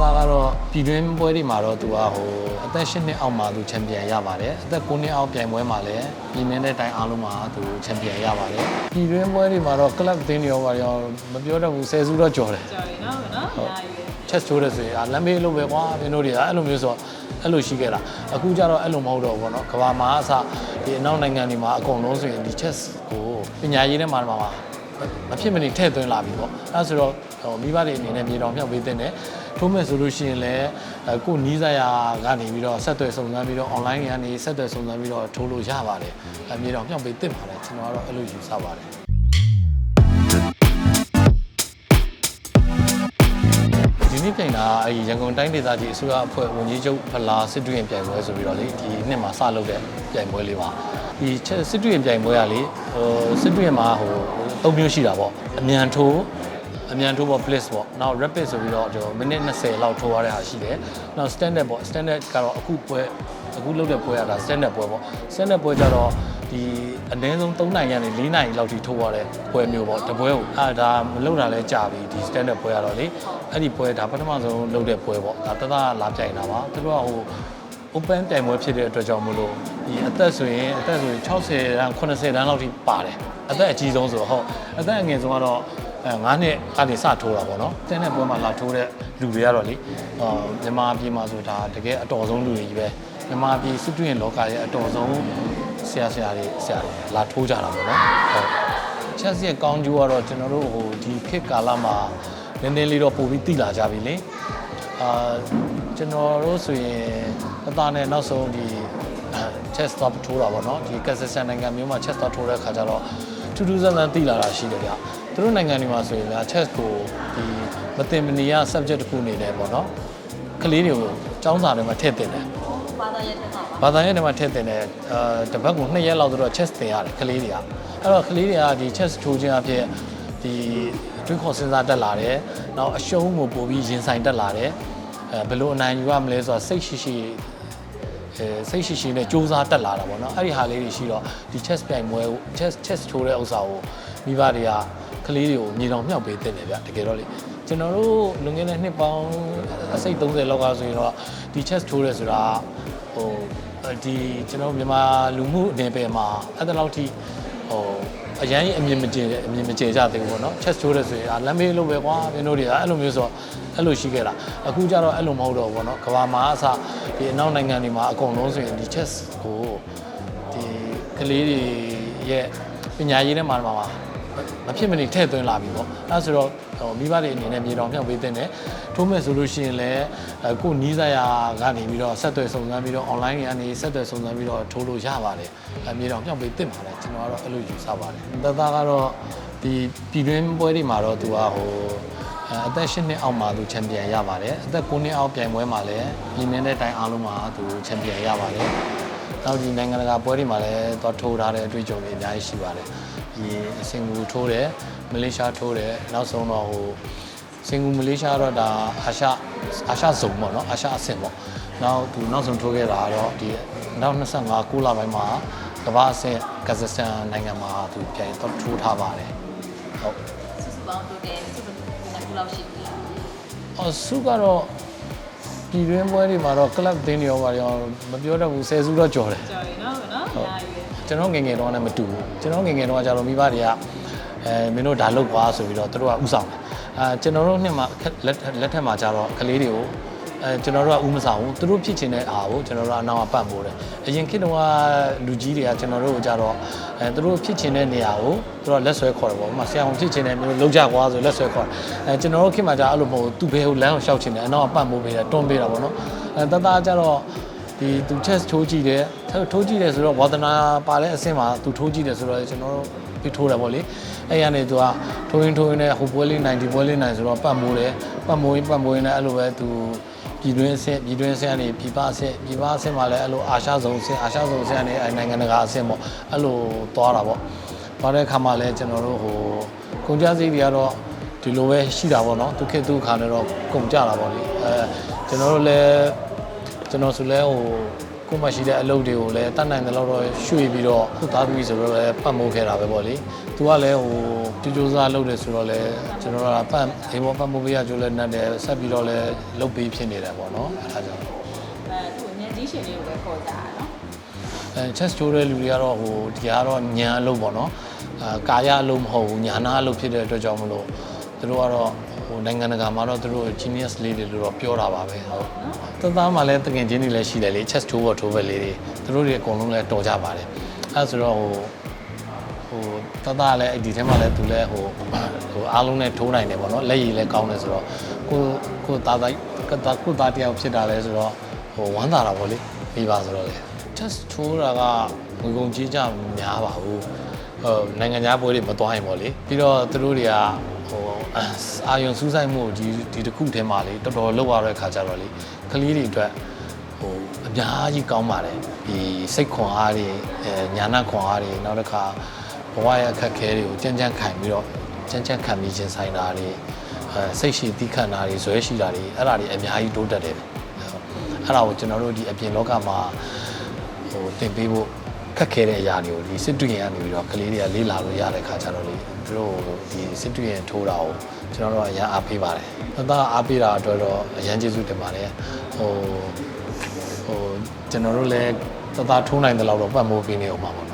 သားကတော့ပြည်တွင်းပွဲတွေမှာတော့သူကဟိုအသက်၈နှစ်အောက်မှာသူချန်ပီယံရပါတယ်အသက်9နှစ်အောက်ပြိုင်ပွဲမှာလည်းပြည်နယ်တဲ့တိုင်းအားလုံးမှာသူချန်ပီယံရပါတယ်ပြည်တွင်းပွဲတွေမှာတော့ club သင်းတွေရောပါရောမပြောတော့ဘူးဆယ်စုတော့ကျော်တယ်ကြော်ရည်နော်နော်အများကြီးပဲချက်ချိုးတယ်ဆိုရင်အာလမ်းမေးလို့ပဲကွာမင်းတို့တွေကအဲ့လိုမျိုးဆိုတော့အဲ့လိုရှိခဲ့တာအခုကျတော့အဲ့လိုမဟုတ်တော့ဘူးပေါ့နော်ကဘာမှာအစဒီအနောက်နိုင်ငံတွေမှာအကုန်လုံးဆိုရင်ဒီ chess ကိုပညာရေးထဲမှာမှာ မဖြစ်မနေထည့်သွင်းလာပြီပေါ့အဲ့ဆိုတော့ဟိုမိဘတွေအနေနဲ့မြေတော်မြောက်ပေးတဲ့နဲ့ထိုးမဲ့ဆိုလို့ရှိရင်လည်းအဲကိုနီးစပ်ရာကနေပြီးတော့ဆက်သွယ်စုံစမ်းပြီးတော့ online ကနေဆက်သွယ်စုံစမ်းပြီးတော့ထိုးလို့ရပါတယ်အမြေတော်မြောက်ပေးတင်ပါတယ်ကျွန်တော်ကတော့အဲ့လိုယူဆပါတယ် နေ့ပြိုင်တာအဲရန်ကုန်တိုင်းဒေသကြီးအစိုးရအဖွဲ့ဝန်ကြီးချုပ်ဖလာစစ်တူရင်ပြိုင်ပွဲဆိုပြီးတော့လေဒီနှစ်မှာစလုပ်တဲ့ပြိုင်ပွဲလေးပါဒီချက်စစ်တူရင်ပြိုင်ပွဲကလေဟိုစစ်တူရင်မှာဟိုသုံးမျိုးရှိတာပေါ့အမြန်ထိုးအမြန်ထိုးပေါ့ bliss ပေါ့နောက် rapid ဆိုပြီးတော့ကျွန်တော်မိနစ်20လောက်ထိုးရတဲ့ဟာရှိတယ်နောက် standard ပေါ့ standard ကတော့အခုပွဲအခုလုပ်တဲ့ပွဲကဒါ standard ပွဲပေါ့ standard ပွဲကြတော့ ဒီအနည်းဆုံး3နိုင်ရနေ4နိုင်လောက်ထိထိုးရတဲ့ပွဲမျိုးပေါ့တပွဲကိုအဲဒါမလုပ်တာလဲကြာပြီဒီ standard ပွဲကတော့လေအဲ့ဒီပွဲဒါပထမဆုံးလုပ်တဲ့ပွဲပေါ့ဒါတသားလာပြိုင်တာပါသူတို့ကဟို open ပြိုင်ပွဲဖြစ်တဲ့အတွက်ကြောင့်မလို့ဒီအသက်ဆိုရင်အသက်ဆိုရင်60တန်း80တန်းလောက်ထိပါတယ်အသက်အကြီးဆုံးဆိုတော့ဟုတ်အသက်အငယ်ဆုံးကတော့အဲ9နှစ်ကနေစထိုးတာပေါ့နော်တင်းတဲ့ပွဲမှာလာထိုးတဲ့လူတွေကတော့လေအာမြန်မာပြည်မှာဆိုဒါတကယ်အတော်ဆုံးလူတွေကြီးပဲမြန်မာပြည်စစ်တွင်းလောကရဲ့အတော်ဆုံး ဆရာဆရာတွေဆရာတွေလာထိုးကြတာပေါ့နော်ဟုတ်ချက်စီရဲ့ကောင်းကျိုးကတော့ကျွန်တော်တို့ဟိုဒီခေတ်ကာလမှာနည်းနည်းလေးတော့ပိုပြီးတိလာကြပြီလေအာကျွန်တော်တို့ဆိုရင်အသားနဲ့နောက်ဆုံးဒီ chest stop ထိုးတာပေါ့နော်ဒီကဇက်စတန်နိုင်ငံမျိုးမှာ chest stop ထိုးတဲ့ခါကျတော့ထူးထူးဆန်းဆန်းသိလာတာရှိတယ်ဗျသူတို့နိုင်ငံတွေမှာဆိုရင်ဗျ chest ကိုဒီမတင်မနေရ subject တစ်ခုအနေနဲ့ပေါ့နော်ကလေးတွေကိုចောင်းစာတွေမှာထည့်တင်တယ် ဘာသာရေးထက်မှာပါဘာသာရေးတွေမှာထည့်တင်တယ်အာတစ်ပတ်ကို2ရက်လောက်တော့ chest တင်ရတယ်ကလေးတွေကအဲ့တော့ကလေးတွေကဒီ chest ထိုးခြင်းအဖြစ်ဒီတွေးခေါ်စဉ်းစားတက်လာတယ်နောက်အရှုံးကိုပို့ပြီးရင်ဆိုင်တက်လာတယ်အဲဘယ်လိုအနိုင်ယူရမလဲဆိုတာစိတ်ရှိရှိအဲစိတ်ရှိရှိနဲ့စူးစမ်းတက်လာတာပေါ့နော်အဲ့ဒီဟာလေးတွေရှိတော့ဒီ chess ပြိုင်ပွဲကို chess chess ထိုးတဲ့ဥစ္စာကိုမိဘတွေကကလေးတွေကိုမြေတောင်မြောက်ပေးတင်တယ်ဗျတကယ်တော့လေကျွန်တော်တို့လွန်ခဲ့တဲ့နှစ်ပေါင်းအစိတ်30လောက်ကဆိုရင်တော့ဒီ chess ထိုးရဲဆိုတာ ဟိုဒီကျွန်တော်မြန်မာလူမှုအနေပယ်မှာအဲ့ဒါလောက်ထိဟိုအရန်ကြီးအမြင်မကျအမြင်မကျကြသေးဘူးပေါ့နော် chess ထိုးရဲဆိုရင်အာလမ်းမေးလို့ပဲကွာမင်းတို့တွေကအဲ့လိုမျိုးဆိုတော့အဲ့လိုရှိခဲ့တာအခုကျတော့အဲ့လိုမဟုတ်တော့ဘူးပေါ့နော်ကဘာမှာအစဒီအနောက်နိုင်ငံတွေမှာအကုန်လုံးဆိုရင်ဒီ chess ကိုဒီကလေးတွေရဲ့ပညာရေးထဲမှာမှာ မဖြစ်မနေထည့်သွင်းလာပြီပေါ့အဲဆိုတော့ဟိုမိဘတွေအနေနဲ့မြေတောင်မြောက်ပေးတဲ့နဲ့ထိုးမဲ့ဆိုလို့ရှိရင်လည်းအဲကိုနီးစပ်ရာကနေပြီးတော့ဆက်သွယ်စုံစမ်းပြီးတော့ online ကနေဆက်သွယ်စုံစမ်းပြီးတော့ထိုးလို့ရပါတယ်အဲမြေတောင်မြောက်ပေးတင်ပါတယ်ကျွန်တော်ကတော့အဲ့လိုယူဆပါတယ်တသားကတော့ဒီပြည်တွင်းပွဲတွေမှာတော့သူကဟိုအဲအသက်၈နှစ်အောက်မှာသူချန်ပီယံရပါတယ်အသက်9နှစ်အောက်ပြိုင်ပွဲမှာလည်းပြည်နယ်တဲ့တိုင်းအားလုံးမှာသူချန်ပီယံရပါတယ် နောက်ဒီနိုင်ငံတကာပွဲတွေမှာလည်းသွားထိုးထားတဲ့အတွေ့အကြုံတွေအများကြီးရှိပါတယ်ဒီစင်ကာပူထိုးတယ်မလေးရှားထိုးတယ်နောက်ဆုံးတော့ဟိုစင်ကာပူမလေးရှားတော့ဒါအာရှအာရှဇုံပေါ့နော်အာရှအဆင့်ပေါ့နောက်သူနောက်ဆုံးထိုးခဲ့တာကတော့ဒီနောက်25ကုလပိုင်းမှာကမ္ဘာအဆင့်ကာဇက်စတန်နိုင်ငံမှာသူပြန်တော့ထိုးထားပါတယ်ဟုတ်စုစုပေါင်းတိုးတယ်စုစုပေါင်းဘယ်လောက်ရှိပြီလဲအော်စုကတော့ ပြည်တွင်းပွဲတွေမှာတော့ club သင်းတွေရောပါရောမပြောတော့ဘူးဆယ်စုတော့ကျော်တယ်ကြော်ရည်နော်နော်အများကြီးပဲကျွန်တော်ငယ်ငယ်တော့လည်းမတူဘူးကျွန်တော်ငယ်ငယ်တော့ကျတော့မိဘတွေကအဲမင်းတို့ဒါလုပ်ပါဆိုပြီးတော့သူတို့ကဥဆောင်တယ်အဲကျွန်တော်တို့နှစ်မှာလက်လက်ထက်မှာကျတော့ကလေးတွေကို အဲကျွန်တော်တို့ကဥမဆောင်ဘူးသူတို့ဖြစ်ချင်တဲ့အားကိုကျွန်တော်တို့ကအနောက်ကပတ်မိုးတယ်အရင်ခေတ်တုန်းကလူကြီးတွေကကျွန်တော်တို့ကိုကြတော့အဲသူတို့ဖြစ်ချင်တဲ့နေရာကိုသူတို့ကလက်ဆွဲခေါ်တယ်ပေါ့ဥပမာဆရာဝန်ဖြစ်ချင်တဲ့မျိုးလောက်ကြကွာဆိုလက်ဆွဲခေါ်တယ်အဲကျွန်တော်တို့ခေတ်မှာကျအဲ့လိုမဟုတ်ဘူးသူဘယ်ကိုလမ်းကိုရှောက်ချင်တယ်အနောက်ကပတ်မိုးပေးတယ်တွန်းပေးတာပေါ့နော်အဲတသားကျတော့ဒီသူ chest ထိုးကြည့်တယ်ထိုးကြည့်တယ်ဆိုတော့ဝါသနာပါတဲ့အဆင့်မှာသူထိုးကြည့်တယ်ဆိုတော့ကျွန်တော်တို့ပြီးထိုးတယ်ပေါ့လေအဲ့ရနေသူကထိုးရင်းထိုးရင်းနဲ့ဟိုပွဲလေးနိုင်ဒီပွဲလေးနိုင်ဆိုတော့ပတ်မိုးတယ်ပတ်မိုးရင်ပတ်မိုးရင်လည်းအဲ့လိုပဲသူ ပြည်တွင်းအဆင့်ပြည်တွင်းအဆင့်ကနေပြည်ပအဆင့်ပြည်ပအဆင့်မှာလည်းအဲ့လိုအာရှဇုံအဆင့်အာရှဇုံအဆင့်ကနေအဲ့နိုင်ငံတကာအဆင့်ပေါ့အဲ့လိုသွားတာပေါ့သွားတဲ့အခါမှာလည်းကျွန်တော်တို့ဟိုကုန်ကြစည်တွေကတော့ဒီလိုပဲရှိတာပေါ့နော်သူခေတ်သူခါနဲ့တော့ကုန်ကြတာပေါ့လေအဲကျွန်တော်တို့လည်းကျွန်တော်ဆိုလဲဟို ကိုယ်မှရှိတဲ့အလုပ်တွေကိုလည်းတတ်နိုင်တဲ့လောက်တော့ရွှေ့ပြီးတော့ခုသားသမီးဆိုတော့လည်းပတ်မိုးခဲ့တာပဲပေါ့လေသူကလည်းဟိုကြိုးကြိုးစားလုပ်တယ်ဆိုတော့လည်းကျွန်တော်တို့ကပတ်အေးဘောပတ်မိုးပေးရကြိုးလည်းနှက်တယ်ဆက်ပြီးတော့လည်းလုပ်ပေးဖြစ်နေတယ်ပေါ့နော်အဲဒါကြောင့်အဲသူညကြီးရှင်လေးကိုပဲခေါ်ကြတာနော်အဲ chess ချိုးတဲ့လူတွေကတော့ဟိုဒီကတော့ညံအလုပ်ပေါ့နော်အာကာယအလုပ်မဟုတ်ဘူးညာနာအလုပ်ဖြစ်တဲ့အတွက်ကြောင့်မလို့ သူတို့ကတော့ဟိုနိုင်ငံတကာမှာတော့သူတို့ genius လေးတွေလို့တော့ပြောတာပါပဲဟုတ်သသားမှလည်းတကင်ချင်းတွေလည်းရှိတယ်လေ chess ချိုးဖို့ထိုးပဲလေးတွေသူတို့တွေအကုန်လုံးလည်းတော်ကြပါတယ်အဲဒါဆိုတော့ဟိုဟိုသသားလည်းအဲ့ဒီထဲမှာလည်းသူလည်းဟိုဟိုအားလုံးနဲ့ထိုးနိုင်တယ်ပေါ့နော်လက်ရည်လည်းကောင်းတယ်ဆိုတော့ကိုကိုသားသားကိုသားတယောက်ဖြစ်တာလဲဆိုတော့ဟိုဝမ်းသာတာပေါ့လေပြီးပါဆိုတော့လေ test ထိုးတာကငွေကုန်ကြေးကြများပါဘူးဟိုနိုင်ငံခြားပွဲတွေမသွားရင်ပေါ့လေပြီးတော့သူတို့တွေက ဟိုအာယုံစူးစိုက်မှုဒီဒီတစ်ခုထဲမှာလေတော်တော်လောက်ရတဲ့ခါကြတော့လေကလေးတွေအတွက်ဟိုအများကြီးကောင်းပါတယ်ဒီစိတ်ခွန်အားတွေအဲညာနာခွန်အားတွေနောက်တစ်ခါဘဝရဲ့အခက်အခဲတွေကိုကြမ်းကြမ်းခံပြီးတော့ကြမ်းကြမ်းခံပြီးခြင်းဆိုင်တာတွေအဲစိတ်ရှိသီးခံတာတွေဇွဲရှိတာတွေအဲ့ဒါတွေအများကြီးတိုးတက်တယ်အဲ့ဒါကိုကျွန်တော်တို့ဒီအပြင်လောကမှာဟိုတင်ပေးဖို့ခက်ခဲတဲ့အရာတွေကိုဒီစစ်တူရင်ကနေပြီးတော့ကလေးတွေကလေးလာလို့ရတဲ့ခါကျတော့လေ သူတို့ဒီစစ်တူရင်ထိုးတာကိုကျွန်တော်တို့အရန်အားပေးပါတယ်။သက်သားအားပေးတာအတွက်တော့အရန်ကျေးဇူးတင်ပါတယ်။ဟိုဟိုကျွန်တော်တို့လည်းသက်သားထိုးနိုင်တဲ့လောက်တော့ပတ်မိုးပေးနေအောင်ပါပေါ့နော်